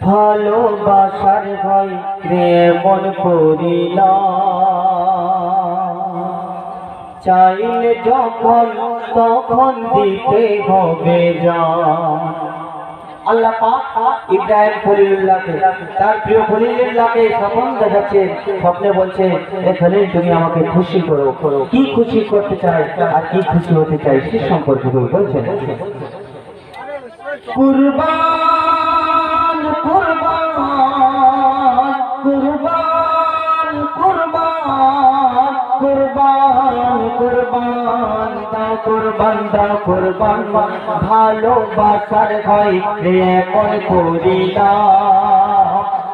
ভালোবাসার ভয় মন করিলা চাইলে যখন তখন দিতে হবে যা। আল্লাহ তার প্রিয় স্বপ্ন দেখাচ্ছে, স্বপ্নে বলছে তুমি আমাকে খুশি করো। করো কি খুশি করতে আর কি খুশি চাই সে সম্পর্কে কুরবান দাও কুরবান ভালোবাসার ভয় এমন করিলা।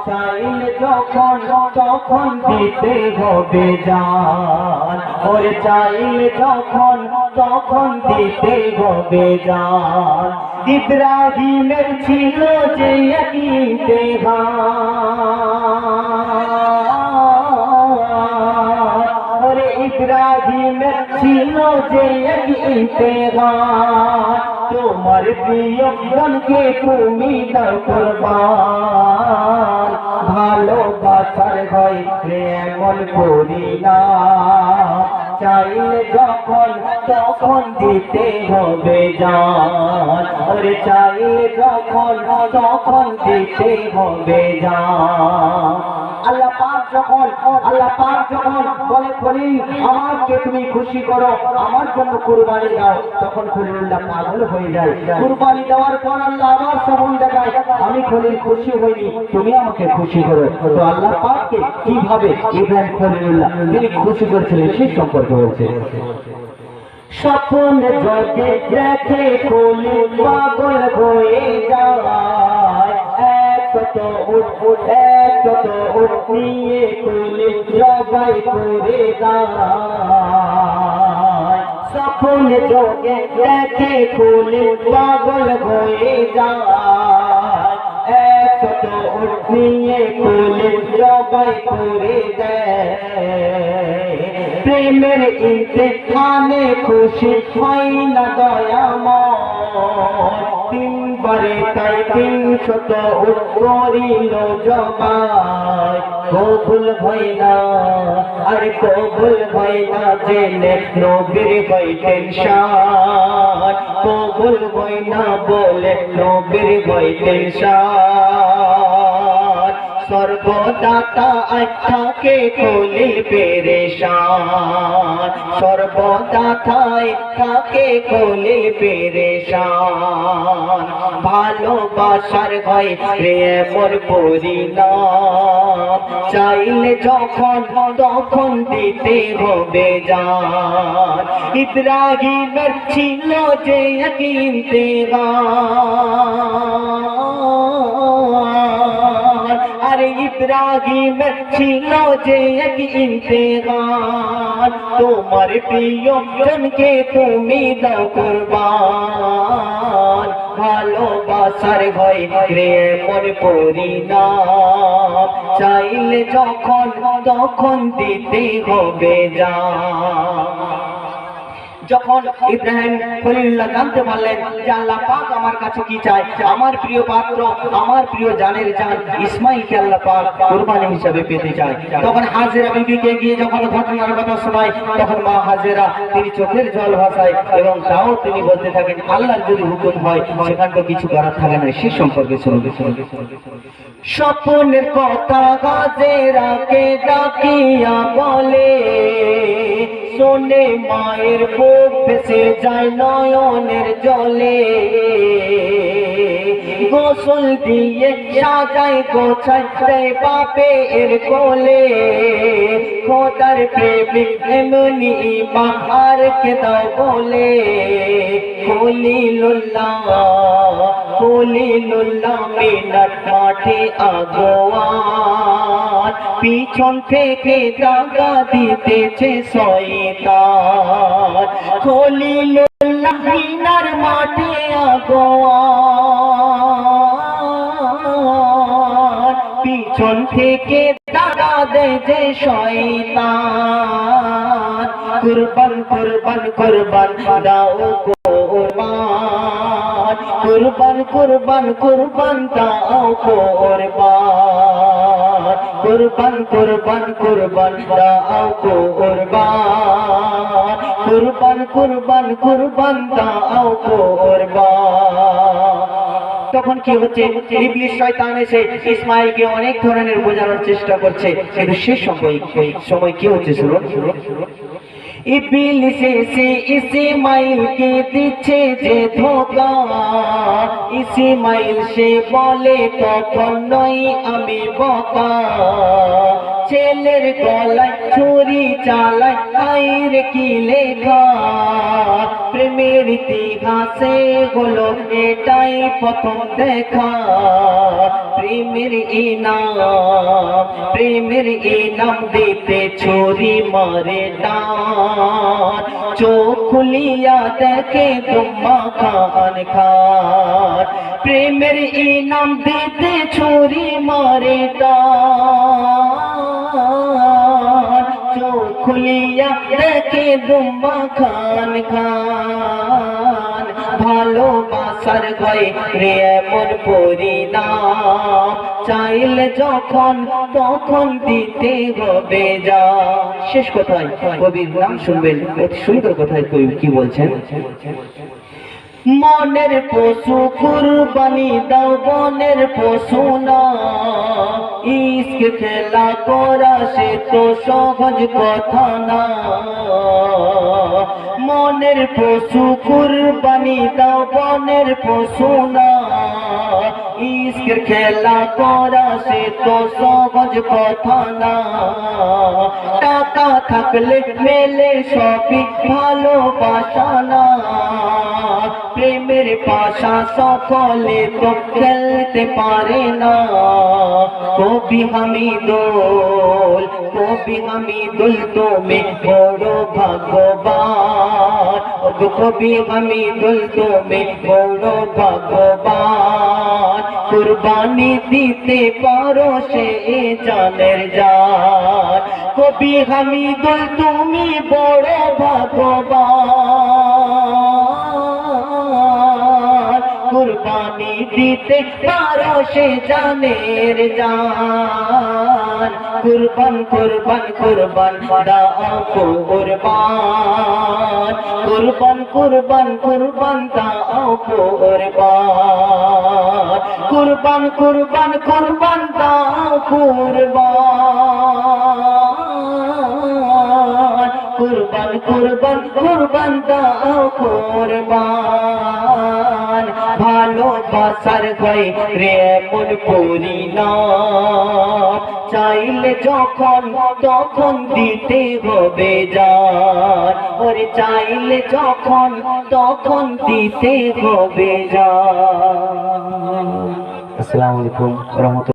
চাইলে যখন, তখন দিতে হবে জান। ওরে চাইলে যখন, তখন দিতে হবে জান। ইব্রাহিমের ছিল যে ওরে ইন্তেহার তোমার প্রিয় জনকে তুমি দাও করবান। ভালোবাসার ভয় এমন করি না। চাইলে যখন, তখন দিতে হবে জান। ওরে চাইলে যখন, তখন দিতে হবে পাক যখন, আল্লাহ পাক যখন বলে, খলিল আমাকে তুমি খুশি করো, আমার জন্য কুরবানি দাও, তখন খলিলুল্লাহ পাগল হয়ে যায়। কুরবানি দেওয়ার পর আল্লাহ আবার সবন দেখায়, আমি খলিল খুশি হইনি, তুমি আমাকে খুশি করো। তো আল্লাহ পাককে কীভাবে ইব্রাহিম খলিলুল্লাহ, তিনি খুশি করেছিলেন সেই সম্পর্কে বলছে। স্বপ্ন জগে দেখে কোলে পাগল হয়ে যায় একশত উঠ উঠ একশত উঠ নিয়ে কোলে জবাই করে যায় স্বপ্ন জগে দেখে কোলে পাগল হয়ে যায় একশত উঠ নিয়ে কোলে জবাই করে দেয় প্রেমের ইন্তেখানে খুশি হয় না দয়াময় তিনবারে তাই তিন শত উৎপরিল জবাই কবুল ভয় না, আর কবুল ভয় না জেনে নবীর ভয় টেনশন। কবুল ভয় না বলে নবীর ভয় টেনশন। সর্বদাতা থাকে কলিল পেরেশান। সর্বদাতায় থাকে কলিল পেরেশান। ভালোবাসার ভয় প্রেমর পরিণাম। চাইলে যখন, তখন দিতে হবে যান। ইব্রাহিমের ছিল যে কিনতে আরে ইব্রাহিম ছিল যে এক ইন্তেগান তোমার প্রিয় জনকে তুমি দাও কুরবান ভালোবাসার ভয় প্রেমর পরিণাম চাইলে যখন তখন দিতে হবে যা যখন ইব্রাহিম খলিল্লাহ জানতে পারলেন যে আল্লাহ পাক আমার কাছে কি চায়, আমার প্রিয় পাত্র, আমার প্রিয় জানের জান ইসমাইলকে আল্লাহ পাক কুরবানি হিসাবে পেতে চায়। তখন হাজেরা বিবিকে গিয়ে যখন ঘটনার কথা শোনায়, তখন মা হাজেরা তিনি চোখের জল ভাসায় এবং তাও তিনি বলতে থাকেন, আল্লাহর যদি হুকুম হয়, সেখান তো কিছু করার থাকে না, সে সম্পর্কে শুনবে স্বপ্নের কথা হাজেরাকে ডাকিয়া বলে শোনে মায়ের বুক ভেসে যায় নয়নের জলে। গোসল দিয়ে সাজাই দেয় বাপে এর কোলে। খোদার প্রেমিক এমনি বাহার কে দাও বলে। খলিলুল্লাহ খলিলুল্লাহ মিনার মাঠে আগোয়ান। পিছন থেকে দাগা দিতেছে শয়তান। খলিলুল্লাহ কুরবান। দাও কুরবান। দাও কুরবান। দাও কুরবান। তখন কি হচ্ছে? ইবলিশ শয়তান এসে ইসমাইলকে অনেক ধরনের বোঝানোর চেষ্টা করছে। কিন্তু সে সময় সময় কি হচ্ছে শুনুন? ইবলিশ এসে ইসমাইলকে দিচ্ছে যে ধোকা ইসমাইল সে বলে তখন নই আমি বকা ছেলের গলায় ছুরি চালায় আইর কি লেখা? প্রেমের ইতিহাসে হলো এটাই প্রথম দেখা। প্রেমের ইনাম প্রেমের ইনাম দিতে ছুরি মারে ডান চোখ খুলিয়া দেখে তোমা খান খান। প্রেমের ইনাম দিতে ছুরি মারে ডান খান খান খান। ভালোবাসার গয়ে রে এমন পরিণাম। চাইলে যখন, তখন দিতে হবে যা। শেষ কথায় কবির নাম শুনবেন। অতি সুন্দর কথায় কবি কি বলছেন? মনের পশু কুরবানি দাও বনের পশু না। ইস্ক খেলা করা সে তো সহজ কথা না। মনের পশু কুরবানি দাও বনের পশু না। ইস্কের খেলা করা, সে তো সহজ কথা না। টাকা থাকলে মেলে সবই ভালোবাসা না। প্রেমের পাশা সকলে তো খেলতে পারে না। কবি হামিদুল কবি হামিদুল, তুমি বড় গো কবি হামিদুল, তুমি বড় ভাগ্যবান। কুরবানি দিতে পারো সে জানের যা কবি হামিদুল তুমি বড় ভাগ্যবান। দিতে পারো সে জানের জান। কুরবান কুরবান কুরবান দাও কুরবান কুরবান কুরবান কুরবান দাও কুরবান কুরবান কুরবান কুরবান দাও কুরবান কুরবান কুরবান কুরবান দাও কুরবান ভালোবাসার গায়ে রে করি না। চাইলে যখন, তখন দিতে হবে যান ওরে চাইলে যখন, তখন দিতে হবে যান আসসালামু আলাইকুম রহমতুল্লাহ।